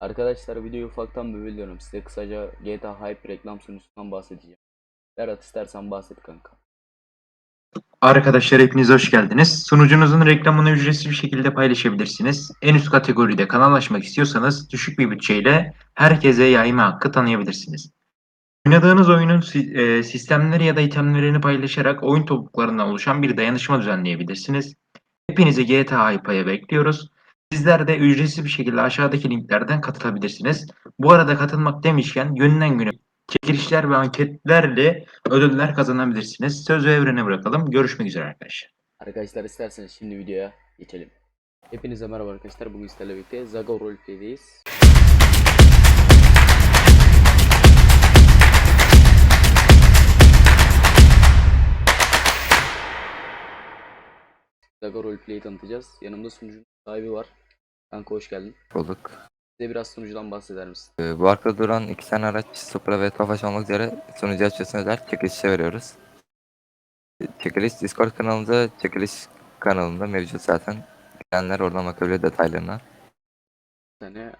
Arkadaşlar videoyu ufaktan bölüyorum. Size kısaca GTA Hype reklam sunucusundan bahsedeceğim. Berat istersen bahset kanka. Arkadaşlar hepiniz hoş geldiniz. Sunucunuzun reklamını ücretsiz bir şekilde paylaşabilirsiniz. En üst kategoride kanal açmak istiyorsanız düşük bir bütçeyle herkese yayma hakkı tanıyabilirsiniz. Oynadığınız oyunun e, sistemleri ya da itemlerini paylaşarak oyun topluluklarından oluşan bir dayanışma düzenleyebilirsiniz. Hepinizi GTA Hype'aya bekliyoruz. Sizler de ücretsiz bir şekilde aşağıdaki linklerden katılabilirsiniz. Bu arada katılmak demişken günden güne çekilişler ve anketlerle ödüller kazanabilirsiniz. Sözü evrene bırakalım. Görüşmek üzere arkadaşlar. Arkadaşlar isterseniz şimdi videoya geçelim. Hepinize merhaba arkadaşlar. Bugün sizlerle birlikte Zago Roleplay'deyiz. Zago Roleplay'i tanıtacağız. Yanımda sunucunun sahibi var. Kanka hoş geldin. bulduk. Bize biraz sunucudan bahseder misin? Ee, bu arkada duran iki tane araç Supra ve Tofaş olmak üzere sunucu açısından özel çekilişe veriyoruz. Çekiliş Discord kanalında, çekiliş kanalında mevcut zaten. Gelenler oradan bakabilir detaylarına. Bir tane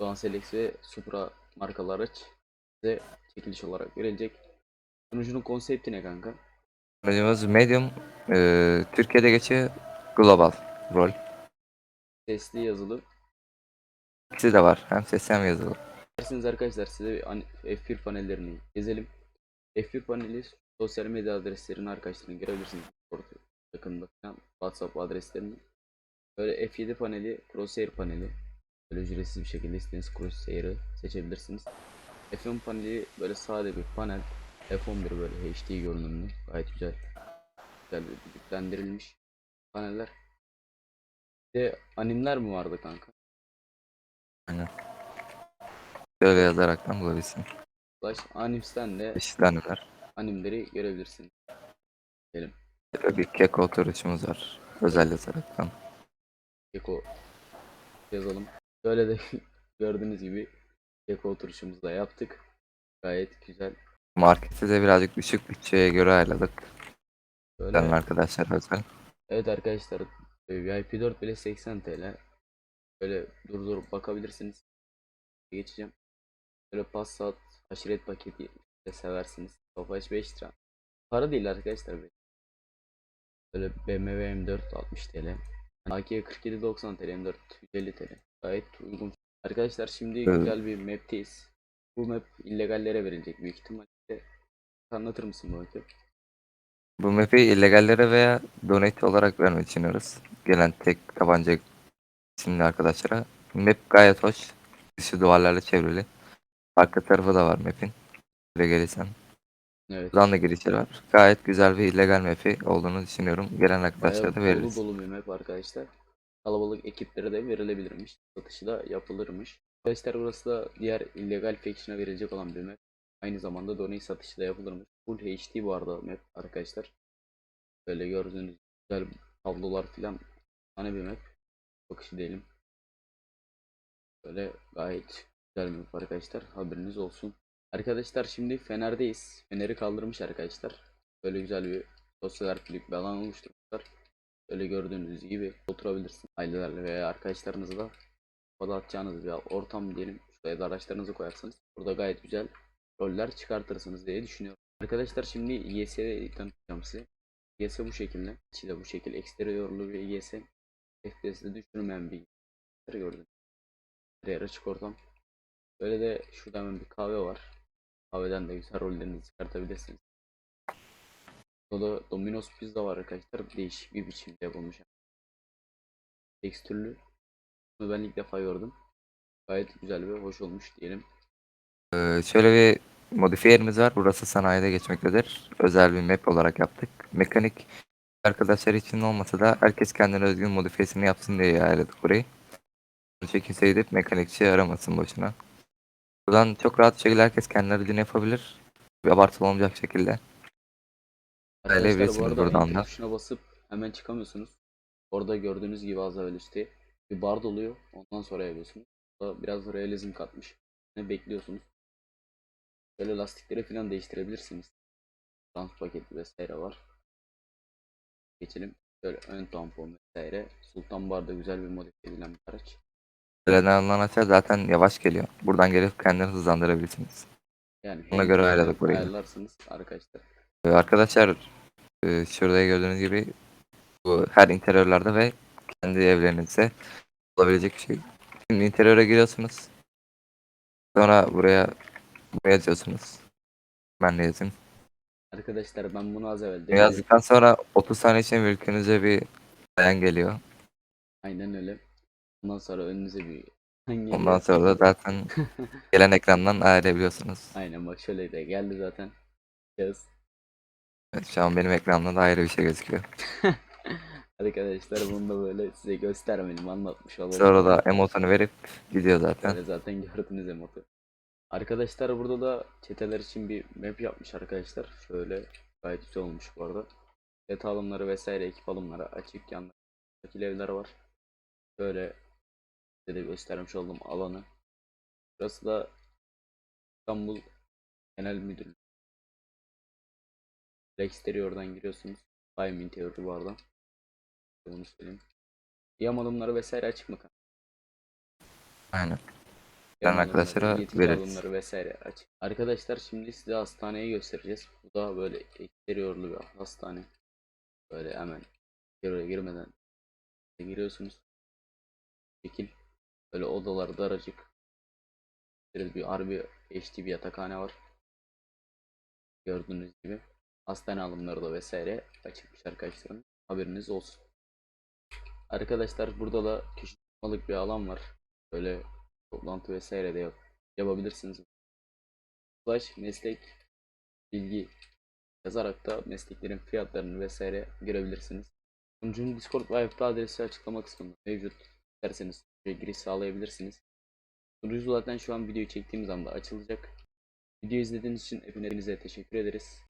Doğan Selex ve Supra markalı araç size çekiliş olarak verilecek. Sunucunun konsepti ne kanka? Sunucumuz Medium, e, Türkiye'de geçiyor Global rol. Sesli yazılı. İkisi de var. Hem sesli hem yazılı. Dersiniz arkadaşlar size bir an- F1 panellerini gezelim. F1 paneli sosyal medya adreslerini arkadaşlarına görebilirsiniz. Yakında WhatsApp adreslerini. Böyle F7 paneli Crosshair paneli. Böyle ücretsiz bir şekilde istediğiniz Crosshair'ı seçebilirsiniz. F10 paneli böyle sade bir panel. F11 böyle HD görünümlü. Gayet güzel. Güzel bir paneller. De animler mi vardı kanka? Şöyle yazaraktan bulabilirsin. Flash Anims'ten de animler. animleri görebilirsin. Gelin. Şöyle bir keko oturuşumuz var. Özel yazaraktan. Keko yazalım. Böyle de gördüğünüz gibi Keko oturuşumuzu da yaptık. Gayet güzel. Marketi de birazcık düşük bütçeye göre ayarladık. Böyle Gelen arkadaşlar özel. evet arkadaşlar VIP 4 bile 80 TL. Böyle durdurup bakabilirsiniz. Geçeceğim. Böyle Passat aşiret paketi de seversiniz. Tofaş 5 lira. Para değil arkadaşlar. Böyle BMW M4 60 TL. AK 4790 TL M4 150 TL. Gayet uygun. Arkadaşlar şimdi Evet. güzel bir map'teyiz. Bu map illegallere verilecek büyük ihtimalle. Anlatır mısın bu map'i? Bu map'i illegallere veya donate olarak vermeyi düşünüyoruz. Gelen tek tabanca isimli arkadaşlara. Map gayet hoş. Dışı duvarlarla çevrili. Arka tarafı da var map'in. Buraya gelirsen. Evet. Buradan da girişleri var. Gayet güzel bir illegal map'i olduğunu düşünüyorum. Gelen arkadaşlara Bayağı da dolu veririz. dolu bir map arkadaşlar. Kalabalık ekiplere de verilebilirmiş. Satışı da yapılırmış. Arkadaşlar burası da diğer illegal faction'a verilecek olan bir map. Aynı zamanda donate satışı da yapılırmış. Full HD bu arada map arkadaşlar. Böyle gördüğünüz güzel tablolar filan. Hani bir map. Bakışı diyelim. Böyle gayet güzel map arkadaşlar. Haberiniz olsun. Arkadaşlar şimdi Fener'deyiz. Fener'i kaldırmış arkadaşlar. Böyle güzel bir sosyal harflik bir oluşturmuşlar. Böyle gördüğünüz gibi oturabilirsiniz ailelerle veya arkadaşlarınızla kafa atacağınız bir ortam diyelim. Şuraya da araçlarınızı koyarsınız. Burada gayet güzel roller çıkartırsınız diye düşünüyorum. Arkadaşlar şimdi YS'yi tanıtacağım size. YS bu şekilde. İçi de bu şekilde eksteriyorlu bir YS. FPS'de düşürmeyen bir gördüm. Her açık ortam. Böyle de şurada hemen bir kahve var. Kahveden de güzel rollerinizi çıkartabilirsiniz. Burada Domino's pizza var arkadaşlar. Değişik bir biçimde yapılmış. Tekstürlü. Bunu ben ilk defa gördüm. Gayet güzel ve hoş olmuş diyelim. Ee, şöyle bir modifiye yerimiz var. Burası sanayide geçmektedir. Özel bir map olarak yaptık. Mekanik arkadaşlar için olmasa da herkes kendine özgün modifiyesini yapsın diye ayarladık burayı. İçin kimse gidip mekanikçi aramasın boşuna. Buradan çok rahat bir şekilde herkes kendi aracını yapabilir. Bir abartılı olmayacak şekilde. Arkadaşlar bu arada buradan da. tuşuna basıp hemen çıkamıyorsunuz. Orada gördüğünüz gibi az evvel üstte bir bar doluyor. Ondan sonra yapıyorsunuz. Biraz realizm katmış. Ne bekliyorsunuz? Böyle lastikleri falan değiştirebilirsiniz. Trans paketi vesaire var. Geçelim. Şöyle ön tampon vesaire. Sultan Bar'da güzel bir modifiye edilen bir araç. Alınan açar zaten yavaş geliyor. Buradan gelip kendini hızlandırabilirsiniz. Yani Ona göre ayarladık burayı. Ayarlarsınız arkadaşlar. Ee, arkadaşlar e, şurada gördüğünüz gibi bu her interiörlerde ve kendi evlerinizde olabilecek bir şey. Şimdi interiöre giriyorsunuz. Sonra buraya buraya yazıyorsunuz. Ben de yazayım. Arkadaşlar ben bunu az evvel Bunu dedim. Yazdıktan sonra 30 saniye için mülkünüze bir beyan geliyor. Aynen öyle. Ondan sonra önünüze bir hangi Ondan sonra da zaten gelen ekrandan ayarlayabiliyorsunuz. Aynen bak şöyle de geldi zaten. Yaz. Evet, şu an benim ekranımda da ayrı bir şey gözüküyor. Arkadaşlar bunu da böyle size göstermedim anlatmış olalım. Sonra da emotunu verip gidiyor zaten. Böyle zaten gördünüz emotu. Arkadaşlar burada da çeteler için bir map yapmış arkadaşlar. Şöyle gayet güzel olmuş bu arada. Çete alımları vesaire ekip alımları açık yanında evler var. Şöyle size de göstermiş olduğum alanı. Burası da İstanbul Genel Müdürlüğü. Exterior'dan giriyorsunuz. Prime Interior bu arada. Bunu söyleyeyim. Yam alımları vesaire açık mı? Aynen. Yam Ben arkadaşlara yetki veririz. alımları vesaire. Arkadaşlar şimdi size hastaneyi göstereceğiz. Bu da böyle eksteriyorlu bir hastane. Böyle hemen interior'a girmeden giriyorsunuz. Şekil. Böyle odalar daracık. Biraz bir harbi HD bir yatakhane var. Gördüğünüz gibi. Hastane alımları da vesaire açıkmış arkadaşlarım. Haberiniz olsun. Arkadaşlar burada da küçük bir alan var. Böyle toplantı vesaire de yap yapabilirsiniz. Slash meslek bilgi yazarak da mesleklerin fiyatlarını vesaire görebilirsiniz. Sunucunun Discord ve FB adresi açıklama kısmında mevcut. İsterseniz giriş sağlayabilirsiniz. Sunucu zaten şu an videoyu çektiğimiz anda açılacak. Video izlediğiniz için hepinize teşekkür ederiz.